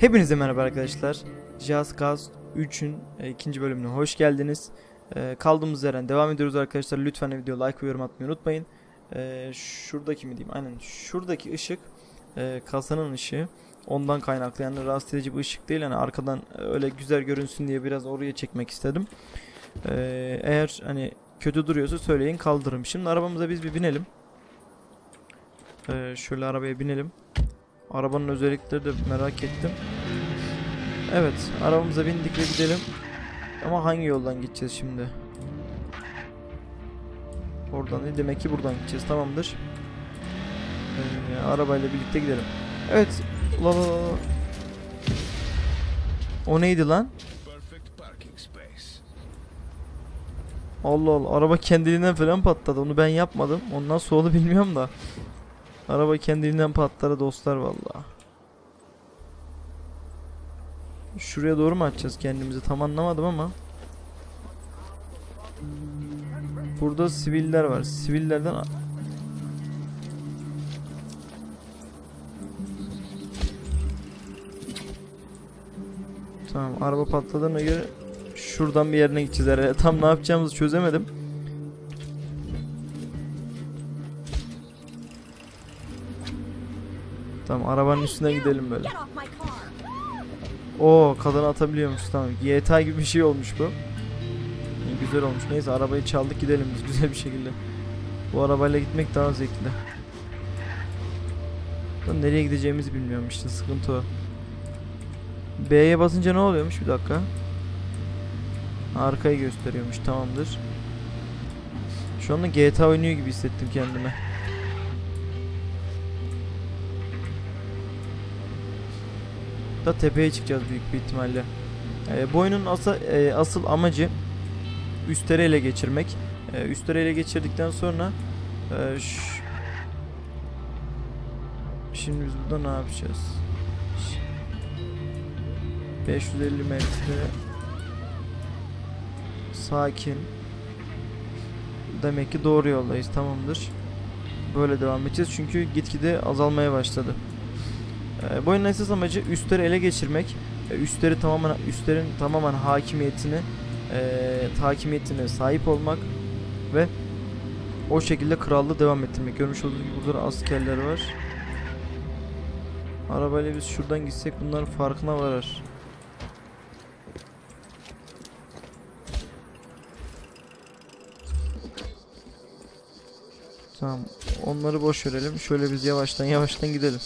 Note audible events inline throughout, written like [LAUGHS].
Hepinize merhaba arkadaşlar. Just Cause 3'ün e, ikinci bölümüne hoş geldiniz. E, kaldığımız yerden devam ediyoruz arkadaşlar. Lütfen video like ve yorum atmayı unutmayın. E, şuradaki mi diyeyim? Aynen şuradaki ışık e, kasanın ışığı. Ondan kaynaklı yani rahatsız edici bir ışık değil. Yani arkadan öyle güzel görünsün diye biraz oraya çekmek istedim. E, eğer hani kötü duruyorsa söyleyin kaldırırım. Şimdi arabamıza biz bir binelim. Şöyle arabaya binelim. Arabanın özellikleri de merak ettim. Evet, arabamıza bindik ve gidelim. Ama hangi yoldan gideceğiz şimdi? Oradan değil, demek ki buradan gideceğiz. Tamamdır. Ee, arabayla birlikte gidelim. Evet. La la la. O neydi lan? Allah Allah. Araba kendiliğinden falan patladı. Onu ben yapmadım. Ondan sonra [LAUGHS] bilmiyorum da. Araba kendiliğinden patladı dostlar vallahi. Şuraya doğru mu açacağız kendimizi? Tam anlamadım ama. Burada siviller var. Sivillerden Tamam, araba patladığına göre şuradan bir yerine gideceğiz herhalde. Tam ne yapacağımızı çözemedim. Tamam, arabanın üstüne gidelim böyle. Oo kadını atabiliyormuş tamam. GTA gibi bir şey olmuş bu. İyi, güzel olmuş. Neyse arabayı çaldık gidelim biz [LAUGHS] güzel bir şekilde. Bu arabayla gitmek daha zevkli. Lan nereye gideceğimizi bilmiyorum işte sıkıntı o. B'ye basınca ne oluyormuş bir dakika. Arkayı gösteriyormuş tamamdır. Şu anda GTA oynuyor gibi hissettim kendime. Da tepeye çıkacağız büyük bir ihtimalle. E, bu oyunun asa, e, asıl amacı üstleri ele geçirmek. E, üstleri ele geçirdikten sonra e, şimdi biz burada ne yapacağız? Ş- 550 metre sakin. Demek ki doğru yoldayız tamamdır. Böyle devam edeceğiz çünkü gitgide azalmaya başladı. Ee, bu oyunun esas amacı üstleri ele geçirmek. Ee, üstleri tamamen üstlerin tamamen hakimiyetini eee hakimiyetine sahip olmak ve o şekilde krallığı devam ettirmek. Görmüş olduğunuz gibi burada da askerler var. Arabayla biz şuradan gitsek bunların farkına varır. Tamam. Onları boş verelim. Şöyle biz yavaştan yavaştan gidelim.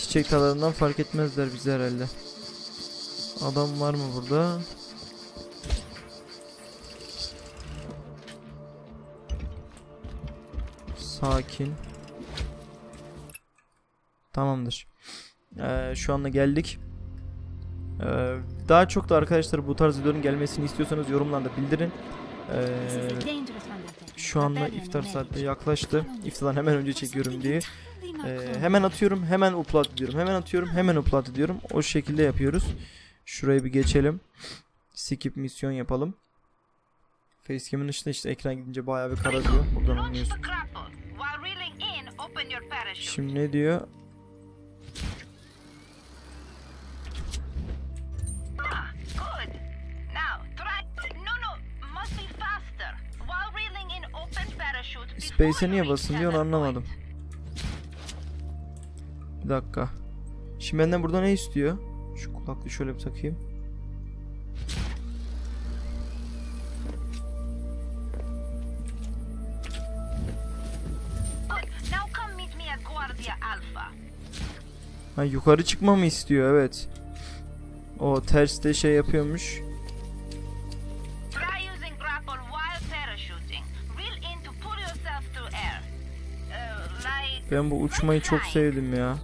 Çiçek tarlalarından fark etmezler bizi herhalde. Adam var mı burada? Sakin. Tamamdır. Ee, şu anda geldik. Ee, daha çok da arkadaşlar bu tarz videoların gelmesini istiyorsanız yorumlarda bildirin. Ee, şu anda iftar saati yaklaştı. İftardan hemen önce çekiyorum diye. Ee, hemen atıyorum, hemen upload ediyorum. Hemen atıyorum, hemen upload ediyorum. O şekilde yapıyoruz. Şurayı bir geçelim. Skip misyon yapalım. Facecam'ın dışında işte ekran gidince bayağı bir kara diyor. Buradan anlıyorsun. Şimdi ne diyor? Ah, Space'e niye basın diyor onu anlamadım. Bir dakika. Şimdi benden burada ne istiyor? Şu kulaklığı şöyle bir takayım. Ha yukarı çıkmamı istiyor evet. O terste şey yapıyormuş. Uh. Ben bu uçmayı çok sevdim ya.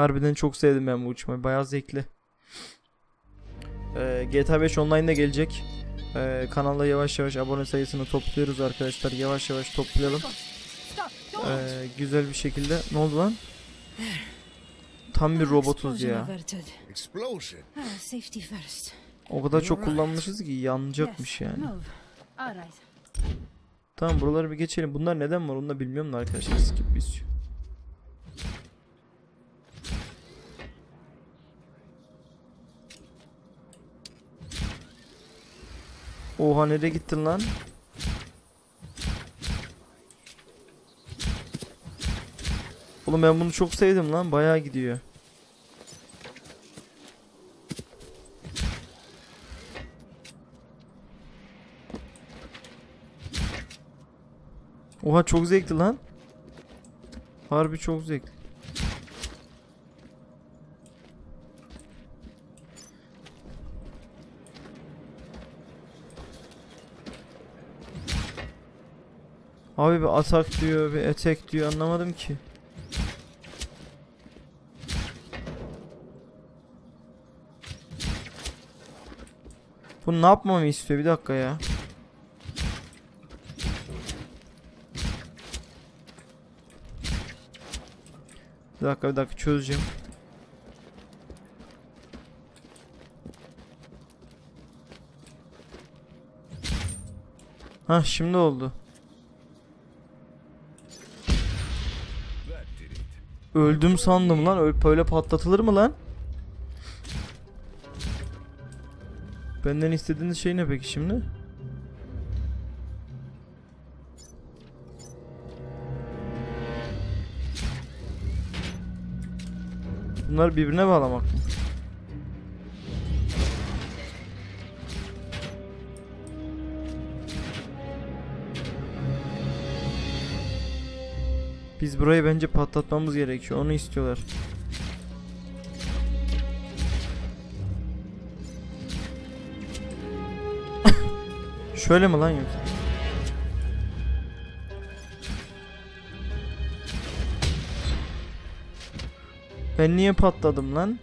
Harbiden çok sevdim ben bu uçmayı. Bayağı zevkli. Ee, GTA 5 Online'da gelecek. Ee, kanalda yavaş yavaş abone sayısını topluyoruz arkadaşlar. Yavaş yavaş toplayalım. Ee, güzel bir şekilde. Ne oldu lan? Tam bir robotuz ya. O kadar çok kullanmışız ki yanacakmış yani. Tamam buraları bir geçelim. Bunlar neden var onu da bilmiyorum da arkadaşlar. Skip biz. Oha nereye gittin lan? Oğlum ben bunu çok sevdim lan. Bayağı gidiyor. Oha çok zevkli lan. Harbi çok zevkli. Abi bir atak diyor, bir attack diyor anlamadım ki. Bu ne yapmamı istiyor? Bir dakika ya. Bir dakika bir dakika çözeceğim. Ha şimdi oldu. Öldüm sandım lan. Öyle böyle patlatılır mı lan? Benden istediğiniz şey ne peki şimdi? Bunlar birbirine bağlamak mı? Biz burayı bence patlatmamız gerekiyor. Onu istiyorlar. [LAUGHS] Şöyle mi lan yoksa? Ben niye patladım lan?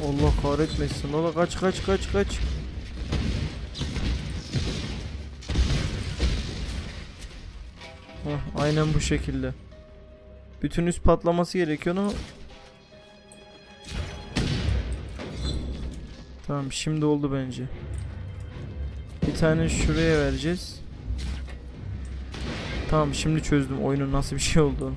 Allah kahretmesin. Baba kaç kaç kaç kaç. Heh, aynen bu şekilde. Bütün üst patlaması gerekiyor ama Tamam şimdi oldu bence. Bir tane şuraya vereceğiz. Tamam şimdi çözdüm oyunun nasıl bir şey olduğunu.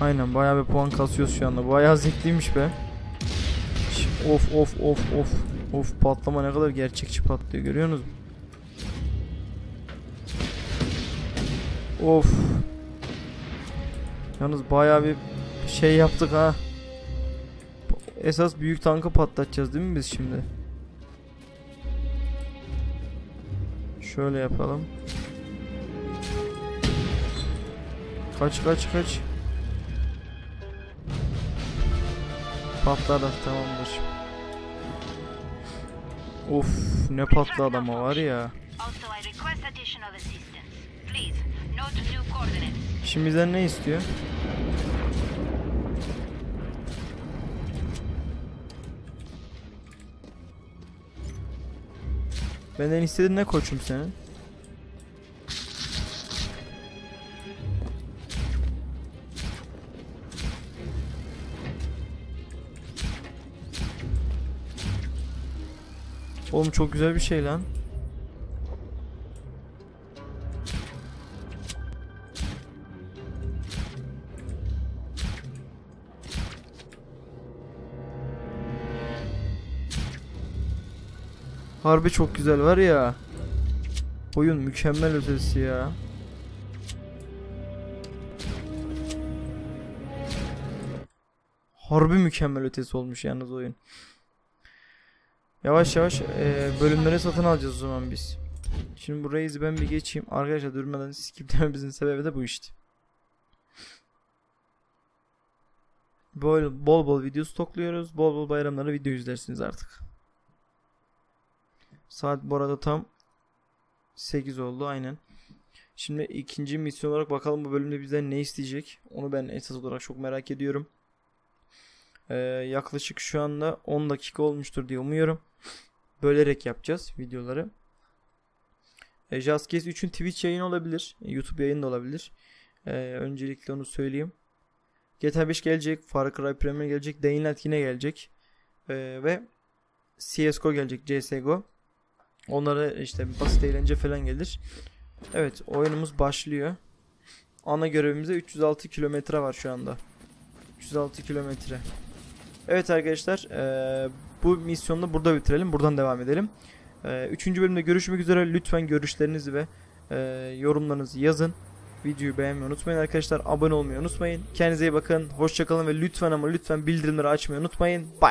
Aynen bayağı bir puan kasıyoruz şu anda. Bayağı zevkliymiş be. Of of of of. Of patlama ne kadar gerçekçi patlıyor görüyorsunuz mu? Of. Yalnız bayağı bir şey yaptık ha. Esas büyük tankı patlatacağız değil mi biz şimdi? Şöyle yapalım. Kaç kaç kaç. Patladı tamamdır. Of ne patladı ama var ya. Şimdi bizden ne istiyor? Benden istediğin ne koçum senin? Oğlum çok güzel bir şey lan. Harbi çok güzel var ya. Oyun mükemmel ötesi ya. Harbi mükemmel ötesi olmuş yalnız oyun. Yavaş yavaş eee, bölümleri satın alacağız o zaman biz. Şimdi burayı ben bir geçeyim. Arkadaşlar durmadan skip [LAUGHS] dememizin sebebi de bu işte. Bol bol, bol video stokluyoruz. Bol bol bayramlarda video izlersiniz artık. Saat bu arada tam 8 oldu aynen. Şimdi ikinci misyon olarak bakalım bu bölümde bizden ne isteyecek. Onu ben esas olarak çok merak ediyorum. Ee, yaklaşık şu anda 10 dakika olmuştur diye umuyorum. Bölerek yapacağız videoları. E, Just Case 3'ün Twitch yayını olabilir. e, YouTube yayını da olabilir. E, öncelikle onu söyleyeyim. GTA 5 gelecek. Far Cry Premier gelecek. Dying Light yine gelecek. E, ve CSGO gelecek. CSGO. Onlara işte basit eğlence falan gelir. Evet oyunumuz başlıyor. ana görevimize 306 kilometre var şu anda. 306 kilometre. Evet arkadaşlar eee, bu misyonu da burada bitirelim. Buradan devam edelim. Eee, üçüncü bölümde görüşmek üzere. Lütfen görüşlerinizi ve eee, yorumlarınızı yazın. Videoyu beğenmeyi unutmayın arkadaşlar. Abone olmayı unutmayın. Kendinize iyi bakın. Hoşçakalın ve lütfen ama lütfen bildirimleri açmayı unutmayın. Bye.